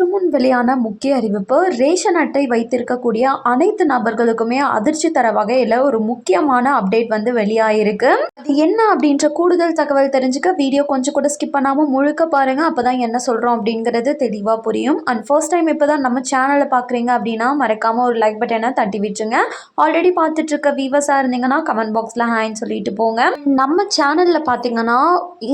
சற்று முன் வெளியான முக்கிய அறிவிப்பு ரேஷன் அட்டை வைத்திருக்கக்கூடிய அனைத்து நபர்களுக்குமே அதிர்ச்சி தர வகையில் ஒரு முக்கியமான அப்டேட் வந்து வெளியாயிருக்கு. அது என்ன அப்படின்ற கூடுதல் தகவல் தெரிஞ்சுக்க வீடியோ கொஞ்சம் கூட ஸ்கிப் பண்ணாமல் முழுக்க பாருங்கள் அப்போ தான் என்ன சொல்கிறோம் அப்படிங்கிறது தெளிவாக புரியும். அண்ட் ஃபர்ஸ்ட் டைம் இப்போ தான் நம்ம சேனலை பார்க்குறீங்க அப்படின்னா மறக்காமல் ஒரு லைக் பட்டனை தட்டி விட்டுருங்க. ஆல்ரெடி பார்த்துட்டு இருக்க வீவர்ஸாக இருந்தீங்கன்னா கமெண்ட் பாக்ஸில் ஹேன்னு சொல்லிட்டு போங்க. நம்ம சேனலில் பார்த்தீங்கன்னா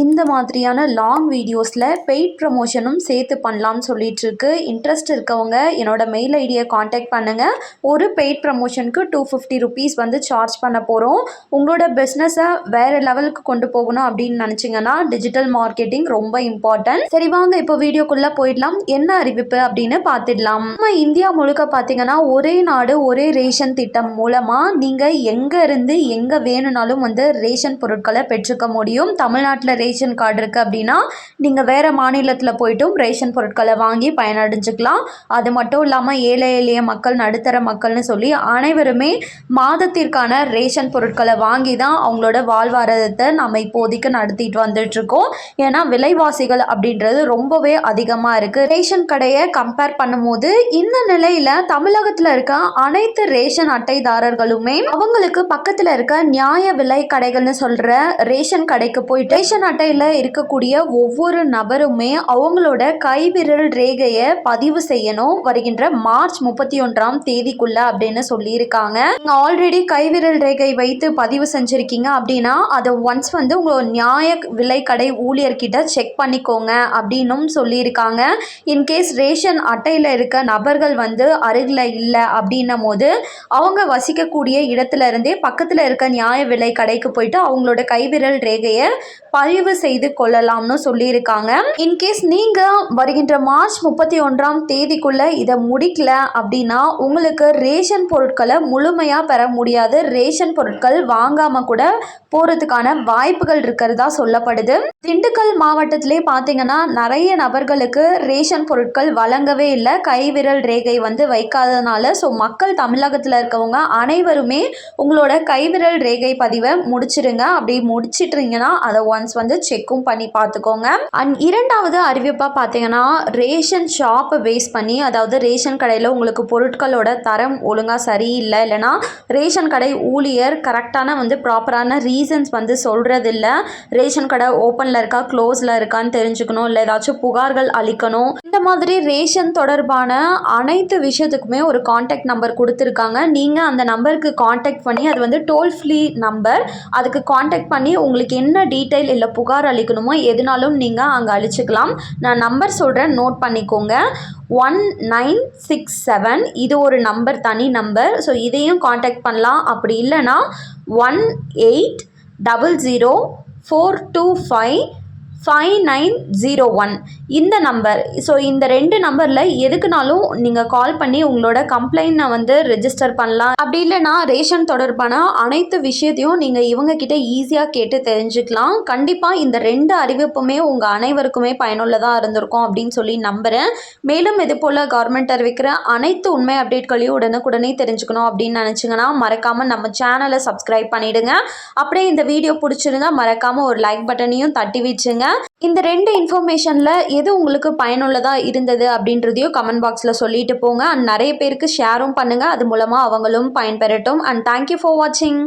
இந்த மாதிரியான லாங் வீடியோஸில் பெய்ட் ப்ரமோஷனும் சேர்த்து பண்ணலாம்னு சொல்லிட்டு இருக்கு இன்ட்ரெஸ்ட் இருக்கவங்க என்னோட மெயில் ஐடியை காண்டாக்ட் பண்ணுங்கள் ஒரு பெய்ட் ப்ரமோஷனுக்கு டூ ஃபிஃப்டி ருபீஸ் வந்து சார்ஜ் பண்ண போகிறோம் உங்களோட பிஸ்னஸை வேறு லெவலுக்கு கொண்டு போகணும் அப்படின்னு நினச்சிங்கன்னா டிஜிட்டல் மார்க்கெட்டிங் ரொம்ப இம்பார்ட்டன்ட் சரி வாங்க இப்போ வீடியோக்குள்ளே போயிடலாம். என்ன அறிவிப்பு அப்படின்னு பார்த்துடலாம். நம்ம இந்தியா முழுக்க பார்த்தீங்கன்னா ஒரே நாடு ஒரே ரேஷன் திட்டம் மூலமாக நீங்கள் எங்கே இருந்து எங்கே வேணும்னாலும் வந்து ரேஷன் பொருட்களை பெற்றுக்க முடியும். தமிழ்நாட்டில் ரேஷன் கார்டு இருக்குது அப்படின்னா நீங்கள் வேறு மாநிலத்தில் போயிட்டும் ரேஷன் பொருட்களை வாங்கி பயனடைஞ்சுக்கலாம். அது மட்டும் இல்லாமல் ஏழை எளிய மக்கள் நடுத்தர மக்கள்னு சொல்லி அனைவருமே மாதத்திற்கான ரேஷன் பொருட்களை வாங்கி தான் அவங்களோட வாழ்வாதாரத்தை நம்ம இப்போதைக்கு நடத்திட்டு வந்துட்டுருக்கோம். ஏன்னா விலைவாசிகள் அப்படின்றது ரொம்பவே அதிகமாக இருக்குது ரேஷன் கடையை கம்பேர் பண்ணும்போது இந்த நிலையில் தமிழகத்தில் இருக்க அனைத்து ரேஷன் அட்டைதாரர்களுமே அவங்களுக்கு பக்கத்தில் இருக்க நியாய விலை கடைகள்னு சொல்கிற ரேஷன் கடைக்கு போயிட்டு ரேஷன் அட்டையில் இருக்கக்கூடிய ஒவ்வொரு நபருமே அவங்களோட கைவிரல் ரேகையை பதிவு செய்யணும் வருகின்ற மார்ச் முப்பத்தி ஒன்றாம் தேதிக்குள்ள அப்படின்னு சொல்லியிருக்காங்க. நீங்கள் ஆல்ரெடி கைவிரல் ரேகை வைத்து பதிவு செஞ்சுருக்கீங்க அப்படின்னா அதை ஒன்ஸ் வந்து உங்களோட நியாய விலைக்கடை ஊழியர்கிட்ட செக் பண்ணிக்கோங்க அப்படின்னும் சொல்லியிருக்காங்க. இன்கேஸ் ரேஷன் அட்டையில் இருக்க நபர்கள் வந்து அருகில் இல்லை அப்படின்னும் போது அவங்க வசிக்கக்கூடிய இடத்துல இருந்தே பக்கத்தில் இருக்க நியாய விலை கடைக்கு போயிட்டு அவங்களோட கைவிரல் ரேகையை பதிவு செய்து கொள்ளலாம்னு சொல்லியிருக்காங்க. இன்கேஸ் நீங்கள் வருகின்ற மார்ச் முப்பத்தி ஒன்றாம் தேதிக்குள்ளே இதை முடிக்கல அப்படின்னா உங்களுக்கு ரேஷன் பொருட்களை முழுமையாக பெற முடியாது. ரேஷன் பொருட்கள் வாங்காமல் கூட போகிறதுக்கான வாய்ப்புகள் இருக்கிறதா சொல்லப்படுது. திண்டுக்கல் மாவட்டத்திலே பார்த்தீங்கன்னா நிறைய நபர்களுக்கு ரேஷன் பொருட்கள் வழங்கவே இல்லை. கைவிரல் ரேகை வந்து வைக்காததுனால ஸோ மக்கள் தமிழகத்தில் இருக்கவங்க அனைவருமே உங்களோட கைவிரல் ரேகை பதிவை முடிச்சிருங்க. அப்படி முடிச்சிட்றீங்கன்னா அதை ஒன்ஸ் வந்து செக்கும் பண்ணி பார்த்துக்கோங்க அண்ட் இரண்டாவது அறிவிப்பாக பார்த்தீங்கன்னா ரேஷன் ஷாப்பை பேஸ் பண்ணி அதாவது ரேஷன் கடையில் உங்களுக்கு பொருட்களோட தரம் ஒழுங்காக சரியில்லை இல்லைனா ரேஷன் கடை ஊழியர் கரெக்டான வந்து ப்ராப்பரான ரீசன்ஸ் வந்து சொல்கிறதில்ல ரேஷன் கடை ஓப்பனில் இருக்கா க்ளோஸில் இருக்கான்னு தெரிஞ்சுக்கணும் இல்லை ஏதாச்சும் புகார்கள் அளிக்கணும். இந்த மாதிரி ரேஷன் தொடர்பான அனைத்து விஷயத்துக்குமே ஒரு காண்டாக்ட் நம்பர் கொடுத்துருக்காங்க. நீங்கள் அந்த நம்பருக்கு காண்டாக்ட் பண்ணி அது வந்து டோல் ஃப்ரீ நம்பர் அதுக்கு காண்டாக்ட் பண்ணி உங்களுக்கு என்ன டீட்டெயில் இல்லை புகார் அளிக்கணுமோ எதுனாலும் நீங்கள் அங்கே அழிச்சிக்கலாம் நான் நம்பர் சொல்கிறேன் நோட் பண்ணிக்கோ. பார்த்துக்கோங்க. ஒன் நைன் சிக்ஸ் செவன் இது ஒரு நம்பர் தனி நம்பர் ஸோ இதையும் காண்டாக்ட் பண்ணலாம். அப்படி இல்லைனா one eight double zero four two five five nine zero one இந்த நம்பர் ஸோ இந்த ரெண்டு நம்பரில் எதுக்குனாலும் நீங்கள் கால் பண்ணி உங்களோட கம்ப்ளைண்ட்டை வந்து ரெஜிஸ்டர் பண்ணலாம். அப்படி இல்லைனா ரேஷன் தொடர்பான அனைத்து விஷயத்தையும் நீங்கள் இவங்கக்கிட்ட ஈஸியாக கேட்டு தெரிஞ்சுக்கலாம். கண்டிப்பாக இந்த ரெண்டு அறிவிப்புமே உங்கள் அனைவருக்குமே பயனுள்ளதாக இருந்திருக்கும் அப்படின்னு சொல்லி நம்புகிறேன் மேலும் இது போல் கவர்மெண்ட் அறிவிக்கிற அனைத்து உண்மை அப்டேட்களையும் உடனுக்குடனே தெரிஞ்சுக்கணும் அப்படின்னு நினச்சிங்கன்னா மறக்காமல் நம்ம சேனலை சப்ஸ்கிரைப் பண்ணிவிடுங்க அப்படியே இந்த வீடியோ பிடிச்சிருந்தா மறக்காமல் ஒரு லைக் பட்டனையும் தட்டி வச்சுங்க. இந்த ரெண்டு இன்ஃபர்மேஷனில் எது உங்களுக்கு பயனுள்ளதாக இருந்தது அப்படின்றதையும் கமெண்ட் பாக்ஸில் சொல்லிட்டு போங்க. அண்ட் நிறைய பேருக்கு ஷேரும் பண்ணுங்கள் அது மூலமாக அவங்களும் பயன்பெறட்டும். அண்ட் தேங்க்யூ ஃபார் வாட்சிங்